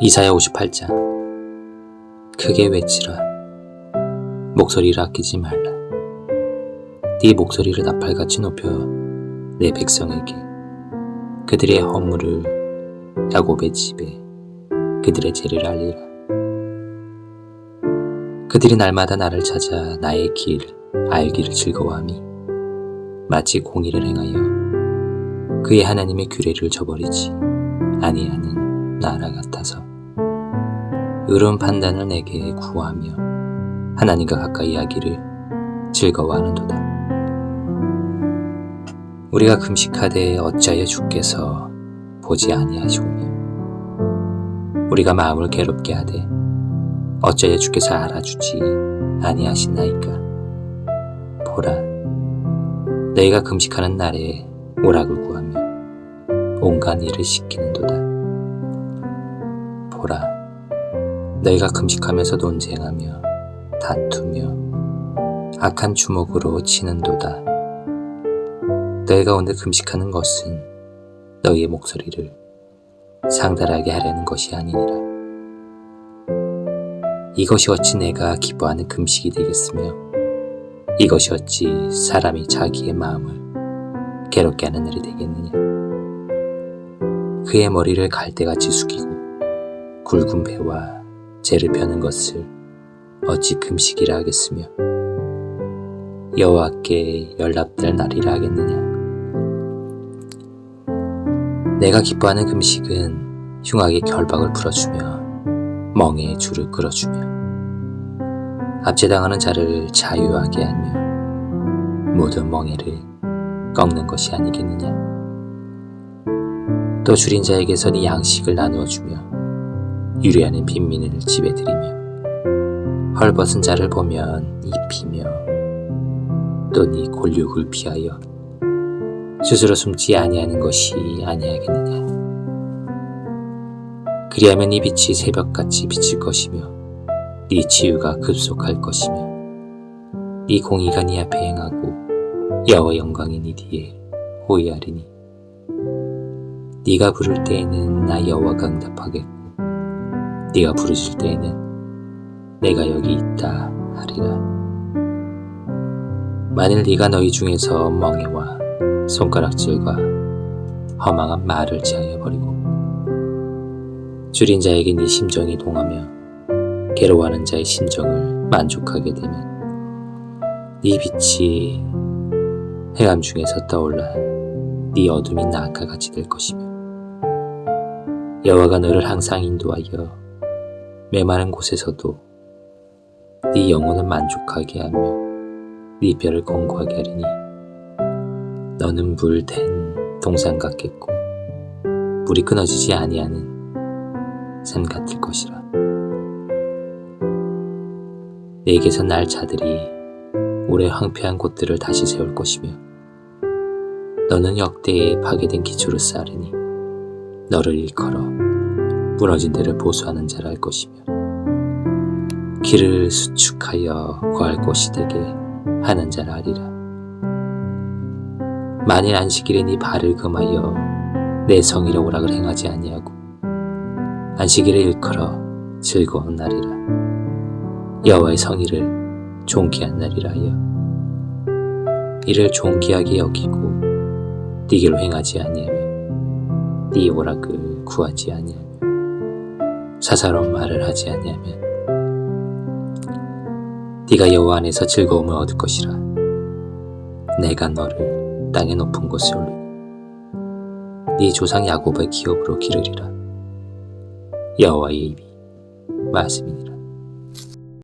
이사야 58장. 크게 외치라. 목소리를 아끼지 말라. 네 목소리를 나팔같이 높여 내 백성에게 그들의 허물을 야곱의 집에 그들의 죄를 알리라. 그들이 날마다 나를 찾아 나의 길 알기를 즐거워함이 마치 공의를 행하여 그의 하나님의 규례를 저버리지 아니하는 나라 같아서 의로운 판단을 내게 구하며 하나님과 가까이 하기를 즐거워하는도다. 우리가 금식하되 어찌하여 주께서 보지 아니하시오며 우리가 마음을 괴롭게 하되 어찌하여 주께서 알아주지 아니하시나이까 보라 너희가 금식하는 날에 오락을 구하며 온갖 일을 시키는도다 너희가 금식하면서 논쟁하며 다투며 악한 주먹으로 치는도다. 너희가 오늘 금식하는 것은 너희의 목소리를 상달하게 하려는 것이 아니니라. 이것이 어찌 내가 기뻐하는 금식이 되겠으며 이것이 어찌 사람이 자기의 마음을 괴롭게 하는 날이 되겠느냐? 그의 머리를 갈대같이 숙이고 굵은 배와 재를 펴는 것을 어찌 금식이라 하겠으며 여호와께 연락될 날이라 하겠느냐? 내가 기뻐하는 금식은 흉악의 결박을 풀어주며 멍에의 줄을 끌어주며 압제당하는 자를 자유하게 하며 모든 멍에를 꺾는 것이 아니겠느냐? 또 줄인 자에게서 네 양식을 나누어 주며 유리하는 빈민을 들이며 헐벗은 자를 보면 입히며 또네 골육을 피하여 스스로 숨지 아니하는 것이 아니하겠느냐. 그리하면 네 빛이 새벽같이 비칠 것이며 네 치유가 급속할 것이며 네 공의가 네 앞에 행하고 여호와 영광이 네 뒤에 호위하리니 네가 부를 때에는 나 여호와가 응답하겠고 네가 부르실 때에는 내가 여기 있다 하리라. 만일 네가 너희 중에서 멍에와 손가락질과 허망한 말을 제하여 버리고 줄인 자에게 네 심정이 동하며 괴로워하는 자의 심정을 만족하게 되면 네 빛이黑暗 중에서 떠올라 네 어둠이 나아가 같이 될 것이며 여호와가 너를 항상 인도하여 메마른 곳에서도 네 영혼을 만족하게 하며 네 뼈를 건고하게 하리니 너는 물 된 동산 같겠고 물이 끊어지지 아니하는 산 같을 것이라. 내게서 날 자들이 오래 황폐한 곳들을 다시 세울 것이며 너는 역대에 파괴된 기초를 쌓으리니 너를 일컬어 무너진 데를 보수하는 할 것이며 길을 수축하여 구할 곳이 되게 하는 자라 하리라. 만일 안식일에 네 발을 금하여 내 성의로 오락을 행하지 아니하고 안식일에 일컬어 즐거운 날이라. 여호와의 성의를 존귀한 날이라 하여 이를 존귀하게 여기고 네 길로 행하지 아니하며 네 오락을 구하지 아니하며 사사로운 말을 하지 아니하면 네가 여호와 안에서 즐거움을 얻을 것이라. 내가 너를 땅의 높은 곳에 올리고 네 조상 야곱의 기업으로 기르리라. 여호와의 입이 말씀이니